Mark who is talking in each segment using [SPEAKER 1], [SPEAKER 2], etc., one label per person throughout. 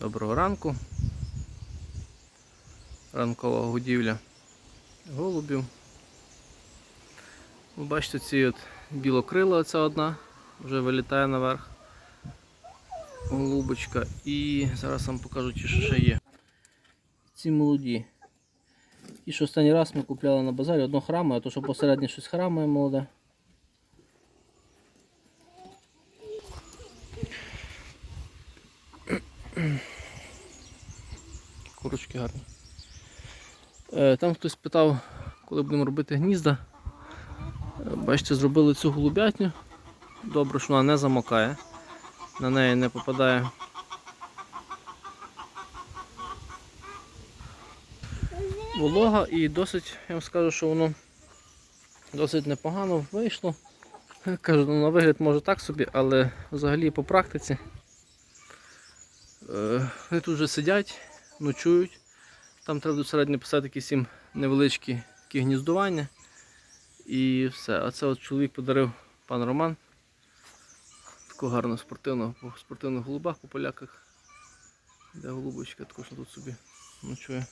[SPEAKER 1] Доброго ранку. Ранкова годівля голубів. Ви бачите, ці от білокрила оця одна вже вилітає наверх. Голубочка. І зараз вам покажу ті, що ще є. Ці молоді. Ті, що останній раз ми купляли на базарі, одно храмає, а то що посередньо щось храмає молоде. Курочки гарні. Е, Там хтось питав, коли будемо робити гнізда. Е, Бачите, зробили цю голубятню. Добре, що вона не замокає. На неї не попадає. Волога і досить, я вам скажу, що воно досить непогано вийшло. Кажу, ну, на вигляд може так собі, але взагалі по практиці. Е, Вони тут вже сидять, ночують. Там треба середньо писати якісь їм невеличкі такі гніздування. І все. А це от чоловік подарив пан Роман. Такого гарного спортивного, по спортивних голубах по поляках. Де голубочка також тут собі ночує.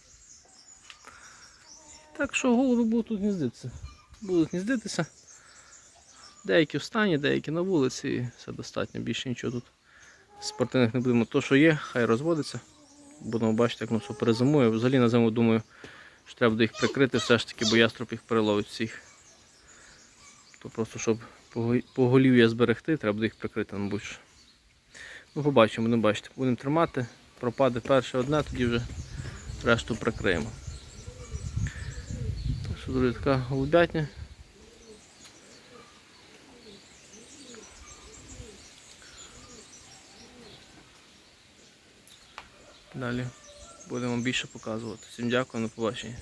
[SPEAKER 1] Так що голуби будуть тут гніздитися. Будуть гніздитися. Деякі в стані, деякі на вулиці, і все достатньо, більше нічого тут. Спортивних не будемо. То, що є, хай розводиться. Будемо бачити, як воно все перезимує. Взагалі на зиму думаю, що треба буде їх прикрити все ж таки, бо яструб їх переловить всіх. То просто щоб пого- поголів'я зберегти, треба буде їх прикрити, мабуть. Ну, побачимо, будемо бачити. Будемо тримати, пропаде перше одне, тоді вже решту прикриємо. Так що, друзі, така голубятня. Далі будемо більше показувати. Всім дякую, на побачення.